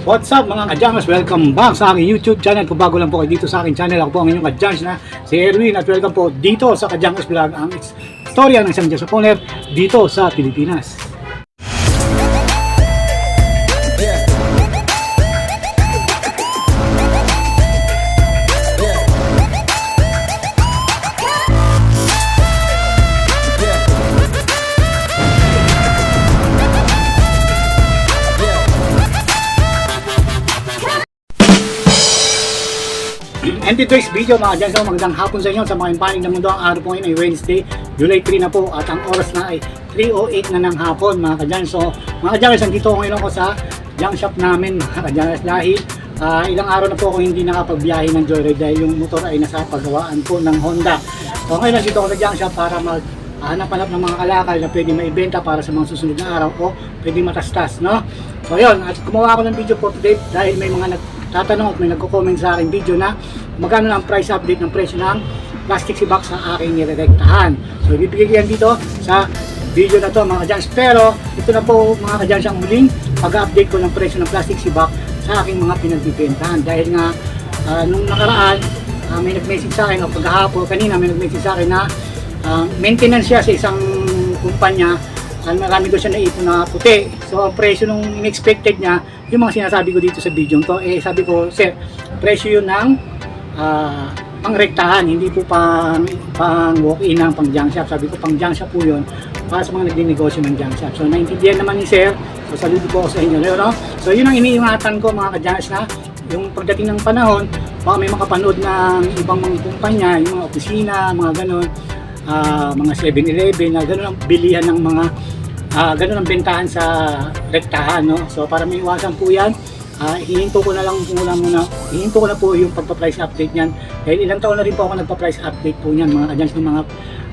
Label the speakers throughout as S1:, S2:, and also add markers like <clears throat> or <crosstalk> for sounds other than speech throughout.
S1: What's up mga kadyangers? Welcome back sa aking YouTube channel. Kung bago lang po kayo dito sa aking channel, ako po ang inyong kadyangers na si Erwin at welcome po dito sa Kadyangers Vlog, ang istorya ng isang Jasoponer dito sa Pilipinas. And today's video mga dyan sa magandang hapon sa inyo sa mga impanig ng mundo. Ang araw po ngayon ay Wednesday, July 3 na po at ang oras na ay 3.08 na ng hapon mga kadyan. So mga kadyan, nandito ako ngayon ako sa junk shop namin mga kadyan dahil ah, ilang araw na po ako hindi nakapagbiyahe ng Joyride dahil yung motor ay nasa paggawaan po ng Honda. So ngayon nandito ako sa junk shop para mag hanap-hanap ng mga kalakal na pwede maibenta para sa mga susunod na araw o pwede matastas, no? So yun, at gumawa ako ng video for today dahil may mga nagtatanong at may nagko-comment sa akin video na magkano na ang price update ng presyo ng plastic si box sa aking nirerektahan. So ibibigay yan dito sa video na to mga kajans. Pero ito na po mga kajans ang huling pag-update ko ng presyo ng plastic si box sa aking mga pinagbibentahan dahil nga ah, nung nakaraan ah, may nag-message sa akin o paghahapon kanina may nag-message sa akin na ah, maintenance siya sa isang kumpanya ang marami ko siya naipon na puti. So, ang presyo nung unexpected niya, yung mga sinasabi ko dito sa video to, eh sabi ko, sir, presyo yun ng ah, pangrektahan, hindi po pang, pang walk-in ng pang junk shop. Sabi ko, pang junk shop po yun para sa mga nagdi-negosyo ng junk shop. So, naintindihan naman ni sir. So, saludo po ako sa inyo. No? So, yun ang iniingatan ko mga ka na yung pagdating ng panahon, baka may makapanood ng ibang mga kumpanya, yung mga opisina, mga ganon, ah, mga 7-Eleven, na ganon ang bilihan ng mga Ah, ganun ang bentahan sa rektahan, no? So para may iwasan po 'yan, ah, hihinto ko na lang muna muna. Hihinto ko na po yung pagpa-price update niyan. Dahil ilang taon na rin po ako nagpa-price update po niyan, mga kadyans ng mga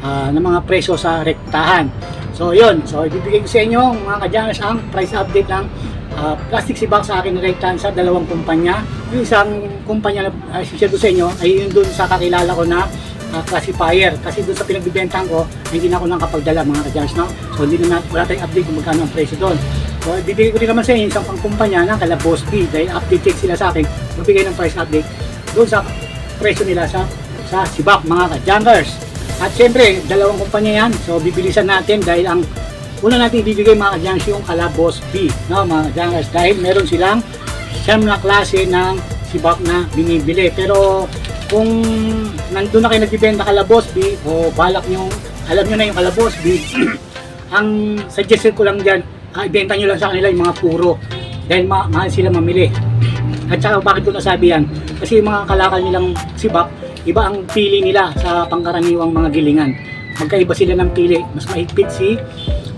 S1: ah, ng mga presyo sa rektahan. So 'yun. So ibibigay ko sa inyo mga kadyans ang price update ng ah, plastic si box sa akin rektahan sa dalawang kumpanya. Yung isang kumpanya na uh, share ko sa inyo ay yun dun sa kakilala ko na uh, classifier. Kasi doon sa pinagbibentahan ko hindi na ako nakapagdala mga kadyans no? So hindi na wala tayong update kung magkano ang presyo doon. So bibigay ko rin naman sa inyo isang pangkumpanya na kala Boss B dahil update check sila sa akin magbigay ng price update doon sa presyo nila sa sa Sibak mga kadyangers at syempre dalawang kumpanya yan. So bibilisan natin dahil ang una natin ibibigay mga kadyangers yung kala Boss B no mga kadyangers dahil meron silang siyam na klase ng Sibak na binibili pero kung nandun na kayo nagbibenta kala Boss B o balak nyo, alam nyo na yung kala Boss B, <clears throat> ang suggestion ko lang dyan, ah, ibenta nyo lang sa kanila yung mga puro dahil ma mahal sila mamili. At saka bakit ko nasabi yan? Kasi yung mga kalakal nilang sibak, iba ang pili nila sa pangkaraniwang mga gilingan. Magkaiba sila ng pili. Mas mahigpit si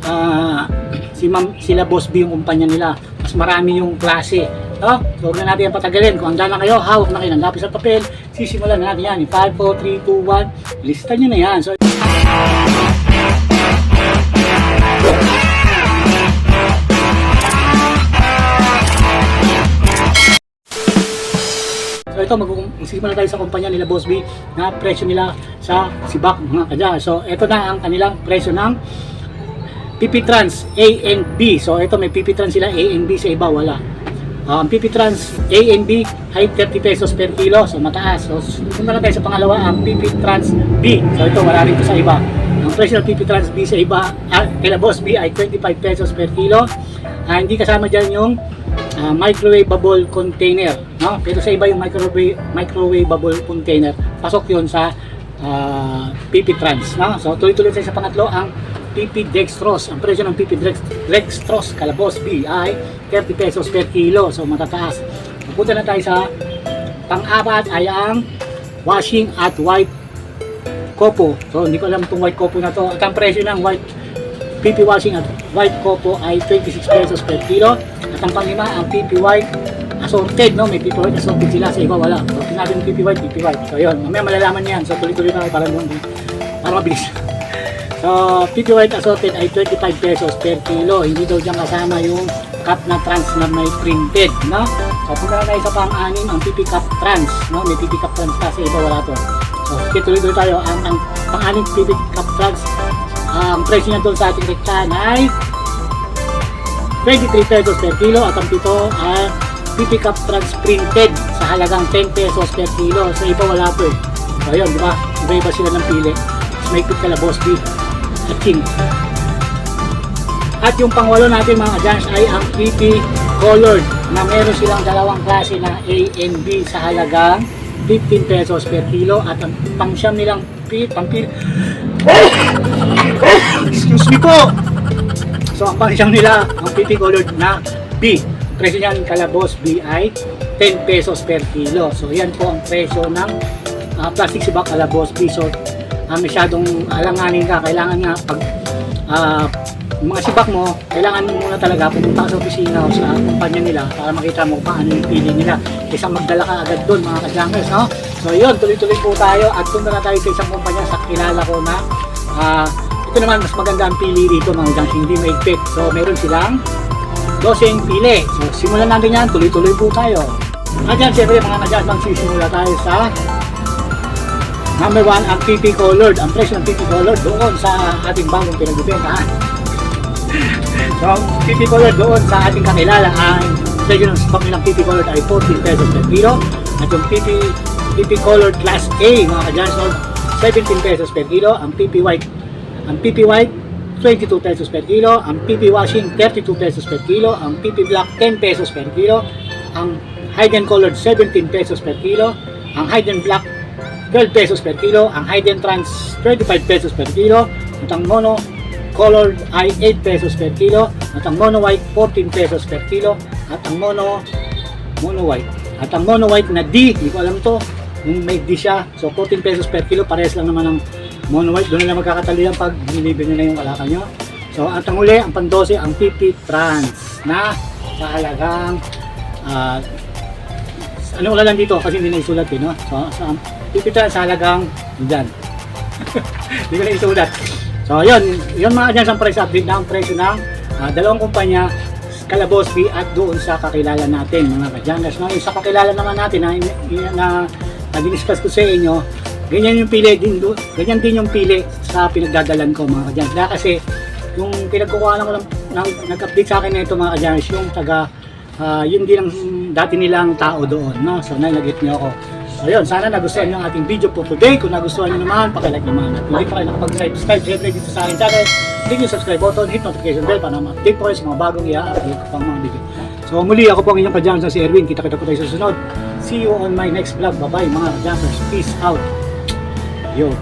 S1: ah, si ma'am, sila Boss B yung kumpanya nila. Mas marami yung klase. No? So, huwag na natin yan patagalin. Kung handa na kayo, hawak na kayo ng lapis at papel. Sisimulan na natin yan. 5, 4, 3, 2, 1. Lista nyo na yan. So, So ito, mag- magsisimula tayo sa kumpanya nila Boss B na presyo nila sa Sibak mga kadya. So ito na ang kanilang presyo ng PP Trans A and B. So ito may PP Trans sila A and B sa iba wala. Ah, Ang PP Trans A and B ay 30 pesos per kilo. So mataas. So sumunod tayo sa pangalawa ang PP Trans B. So ito wala rin ito sa iba. Ang presyo ng PP Trans B sa iba ah, kila Boss B ay 25 pesos per kilo. Ah, hindi kasama dyan yung ah, microwavable container. No? Pero sa iba yung microwave, microwavable container, pasok yun sa ah, PP Trans. No? So tuloy-tuloy tayo sa pangatlo, ang PP Dextrose. Ang presyo ng PP Dex- Dextrose Calabos B ay 30 pesos per kilo. So matataas. Pupunta na tayo sa pang-apat ay ang washing at white copo. So hindi ko alam itong white copo na to. At ang presyo ng white PP washing at white copo ay 26 pesos per kilo. At ang panglima, ang PP white assorted, no? May PP white assorted sila, sa iba wala. So, sinabi ng PP white, PP white. So, yun. Mamaya malalaman niyan. So, tuloy-tuloy na para, para mabilis. So, PP white assorted ay 25 pesos per kilo. Hindi daw dyan kasama yung cup na trans na may printed, no? So, punta na tayo sa pang-anim, ang PP cup trans, no? May PP cup trans kasi iba wala to. So, tuloy-tuloy tayo. Ang, ang pang-anim PP cup trans, ang presyo niya doon sa ating rektahan ay 23 pesos per kilo at ang pito ay PP Cup Trans printed sa halagang 10 pesos per kilo. Sa iba wala po eh. So yun, di ba? Iba-iba sila ng pili. May pit kalabos beef at. At yung pangwalo natin mga kadyans ay ang PP Colored na meron silang dalawang klase na A and B sa halagang 15 pesos per kilo. At ang pangsyam nilang P, pang P, excuse me po. So ang pangsyam nila ang PP Colored na B presyo niyan kalabos B ay 10 pesos per kilo. So yan po ang presyo ng ah, plastic sibak kalabos B so ah, masyadong alanganin ka kailangan nga pag yung mga sibak mo, kailangan mo muna talaga pumunta ka sa opisina o sa kumpanya nila para makita mo paano yung pili nila. Kaysa magdala ka agad doon mga kajankers, no? So yun, tuloy-tuloy po tayo at punta na tayo sa isang kumpanya sa kilala ko na ah, ito naman mas maganda ang pili dito mga kajankers, hindi maigpit. So meron silang dosing pili. So simulan natin yan, tuloy-tuloy po tayo. At yan, siyempre mga kajankers, magsisimula tayo sa Number 1, ang PP Colored. Ang presyo ng PP Colored doon sa ating bagong pinagbibentahan. So, ang PP Colored doon sa ating kakilala ay presyo ng stock nilang PP Colored ay 14 pesos per kilo. At yung PP, PP Colored Class A, mga ka-Johnson, 17 pesos per kilo. Ang PP White, ang PP White, 22 pesos per kilo. Ang PP Washing, 32 pesos per kilo. Ang PP Black, 10 pesos per kilo. Ang Hayden Colored, 17 pesos per kilo. Ang Hayden Black, 12 pesos per kilo. Ang Hayden Trans, 25 pesos per kilo. At ang Mono Colored ay 8 pesos per kilo. At ang Mono White, 14 pesos per kilo. At ang Mono Mono White. At ang Mono White na D, hindi ko alam to. Yung may D siya. So 14 pesos per kilo. Parehas lang naman ng Mono White. Doon na lang magkakatalian pag binibili nila yung kalaka nyo. So at ang uli, ang pang-12, ang PP Trans na sa halagang ah, ano wala lang dito kasi hindi na isulat eh, no? So, so ang pipita sa halagang dyan. <laughs> hindi ko na isulat. So, yun. Yun mga dyan sa price update na ang presyo ng ah, dalawang kumpanya Calabos B at doon sa kakilala natin mga kadyanas. No? Yung sa kakilala naman natin na, na, na, diniscuss ko sa inyo, ganyan yung pili din doon. Ganyan din yung pili sa pinagdadalan ko mga kadyanas. Kaya kasi yung pinagkukuha ko ng, nag-update sa akin na ito mga kadyanas, yung taga Ah, yun din ang dati nilang tao doon, no? So, nalagit niyo ako. So, yun, sana nagustuhan niyo ang ating video for today. Kung nagustuhan niyo naman, pakilike naman. At kung pa kayo nakapag-subscribe, syempre dito sa aking channel, click yung subscribe button, hit notification bell para ma-update po kayo sa mga bagong i-update ko pang mga video. So, muli ako po ang inyong kadyan sa si Erwin. Kita-kita po tayo sa susunod. See you on my next vlog. Bye-bye mga kadyansers. Peace out. Yo.